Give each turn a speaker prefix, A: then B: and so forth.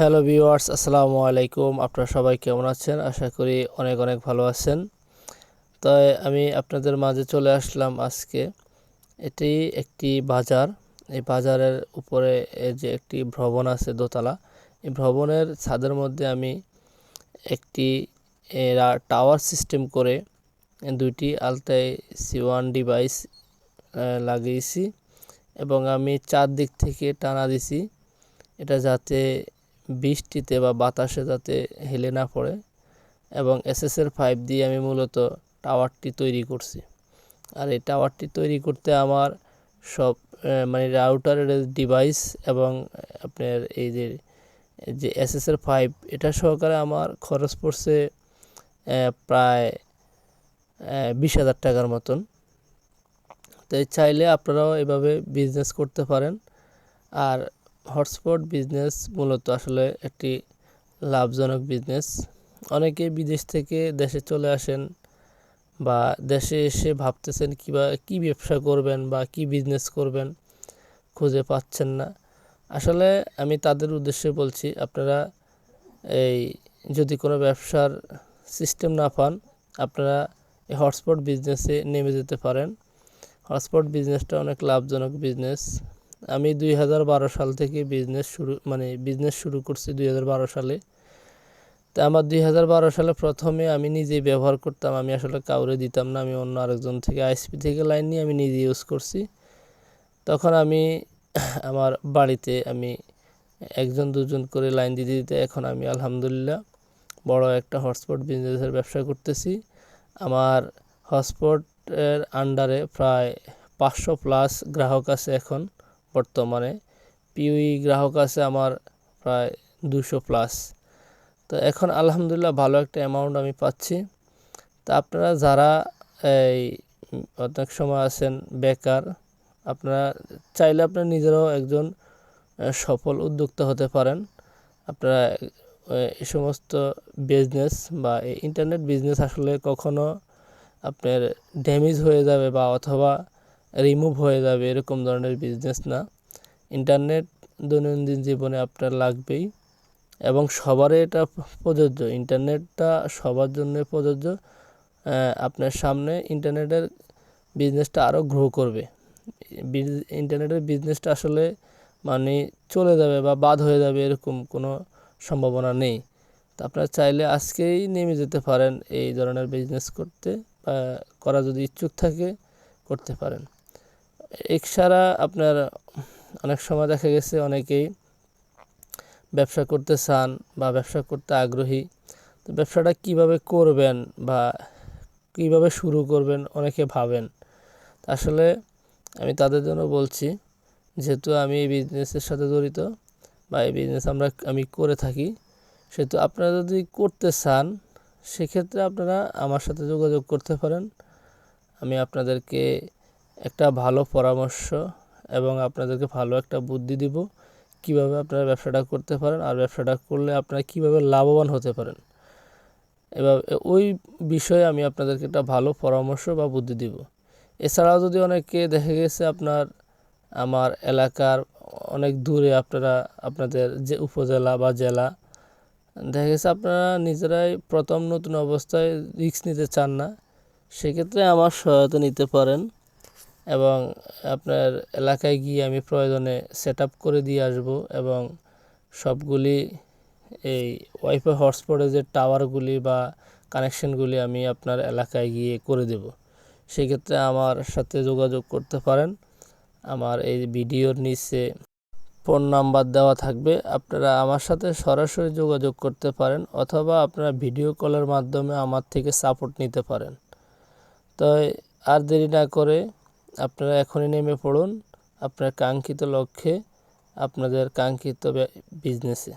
A: Hello viewers, আসসালামু আলাইকুম। আপনারা সবাই কেমন আছেন? আশা করি অনেক অনেক ভালো আছেন। তাই আমি আপনাদের মাঝে চলে আসলাম আজকে। এটি একটি বাজার। এই বাজারের উপরে যে একটি ভবন আছে, দোতলা, এই ভবনের ছাদের মধ্যে আমি একটি এরা টাওয়ার সিস্টেম করে দুইটি আলতাই সি ওয়ান ডিভাইস লাগিয়েছি এবং আমি চারদিক থেকে টানা দিছি। এটা যাতে বৃষ্টিতে বা বাতাসে যাতে হেলে না পড়ে এবং এসএসের পাইপ দিয়ে আমি মূলত টাওয়ারটি তৈরি করছি। আর এই টাওয়ারটি তৈরি করতে আমার সব মানে রাউটারের ডিভাইস এবং আপনার এই যে যে এসএসের ফাইভ এটা সহকারে আমার খরচ পড়ছে প্রায় বিশ হাজার টাকার মতন। তো চাইলে আপনারাও এভাবে বিজনেস করতে পারেন। আর হটস্পট বিজনেস মূলত আসলে একটি লাভজনক বিজনেস অনেকে বিদেশ থেকে দেশে চলে আসেন বা দেশে এসে ভাবতেছেন কী বা, কী ব্যবসা করবেন বা কি বিজনেস করবেন, খুঁজে পাচ্ছেন না। আসলে আমি তাদের উদ্দেশ্যে বলছি, আপনারা এই যদি কোনো ব্যবসার সিস্টেম না পান, আপনারা এই হটস্পট বিজনেসে নেমে যেতে পারেন। হটস্পট বিজনেসটা অনেক লাভজনক বিজনেস আমি দুই হাজার বারো সাল থেকে বিজনেস শুরু মানে বিজনেস শুরু করছি দুই হাজার বারো সালে। তা আমার দুই হাজার বারো সালে প্রথমে আমি নিজেই ব্যবহার করতাম, আমি আসলে কাউরে দিতাম না, আমি অন্য আরেকজন থেকে আইসপি থেকে লাইন নিয়ে আমি নিজে ইউজ করছি। তখন আমি আমার বাড়িতে আমি একজন দুজন করে লাইন দিতে দিতে এখন আমি আলহামদুলিল্লাহ বড় একটা হটস্পট বিজনেসের ব্যবসা করতেছি। আমার হটস্পটের আন্ডারে প্রায় পাঁচশো প্লাস গ্রাহক আছে এখন। বর্তমানে। পিউই গ্রাহক আছে আমার প্রায় দুশো প্লাস। তো এখন আলহামদুলিল্লাহ ভালো একটা অ্যামাউন্ট আমি পাচ্ছি। তা আপনারা যারা এই অনেক সময় আছেন বেকার, আপনারা চাইলে আপনারা নিজেরাও একজন সফল উদ্যোক্তা হতে পারেন। আপনারা এই সমস্ত বিজনেস বা ইন্টারনেট বিজনেস আসলে কখনো আপনার ড্যামেজ হয়ে যাবে বা অথবা রিমুভ হয়ে যাবে এরকম ধরনের বিজনেস না। ইন্টারনেট দৈনন্দিন জীবনে আপনার লাগবেই এবং সবারই এটা প্রযোজ্য। ইন্টারনেটটা সবার জন্য প্রযোজ্য। আপনার সামনে ইন্টারনেটের বিজনেসটা আরও গ্রো করবে। ইন্টারনেটের বিজনেসটা আসলে মানে চলে যাবে বা বাদ হয়ে যাবে এরকম কোনো সম্ভাবনা নেই। তো আপনারা চাইলে আজকেই নেমে যেতে পারেন এই ধরনের বিজনেস করতে বা করা যদি ইচ্ছুক থাকে করতে পারেন। এছাড়া আপনার অনেক সময় দেখা গেছে অনেকেই ব্যবসা করতে চান বা ব্যবসা করতে আগ্রহী। তো ব্যবসাটা কীভাবে করবেন বা কীভাবে শুরু করবেন অনেকে ভাবেন। আসলে আমি তাদের জন্য বলছি, যেহেতু আমি এই বিজনেসের সাথে জড়িত বা এই বিজনেস আমরা, আমি করে থাকি, সেহেতু আপনারা যদি করতে চান, সেক্ষেত্রে আপনারা আমার সাথে যোগাযোগ করতে পারেন। আমি আপনাদেরকে একটা ভালো পরামর্শ এবং আপনাদেরকে ভালো একটা বুদ্ধি দিব কীভাবে আপনারা ব্যবসাটা করতে পারেন আর ব্যবসাটা করলে আপনারা কীভাবে লাভবান হতে পারেন। এবার ওই বিষয়ে আমি আপনাদেরকে একটা ভালো পরামর্শ বা বুদ্ধি দিব। এছাড়াও যদি অনেকে দেখা গেছে আপনার, আমার এলাকার অনেক দূরে আপনারা, আপনাদের যে উপজেলা বা জেলা, দেখা গেছে আপনারা নিজেরাই প্রথম নতুন অবস্থায় রিস্ক নিতে চান না, সেক্ষেত্রে আমার সহায়তা নিতে পারেন। এবং আপনার এলাকায় গিয়ে আমি প্রয়োজনে সেট করে দিয়ে আসব এবং সবগুলি এই ওয়াইফাই হটস্পটে যে টাওয়ারগুলি বা কানেকশনগুলি আমি আপনার এলাকায় গিয়ে করে দেব। সেক্ষেত্রে আমার সাথে যোগাযোগ করতে পারেন। আমার এই ভিডিওর নিচে ফোন নাম্বার দেওয়া থাকবে। আপনারা আমার সাথে সরাসরি যোগাযোগ করতে পারেন অথবা আপনারা ভিডিও কলের মাধ্যমে আমার থেকে সাপোর্ট নিতে পারেন। তো আর দেরি না করে আপনারা এখনই নেমে পড়ুন আপনার কাঙ্ক্ষিত লক্ষ্যে আপনাদের কাঙ্ক্ষিত বিজনেসে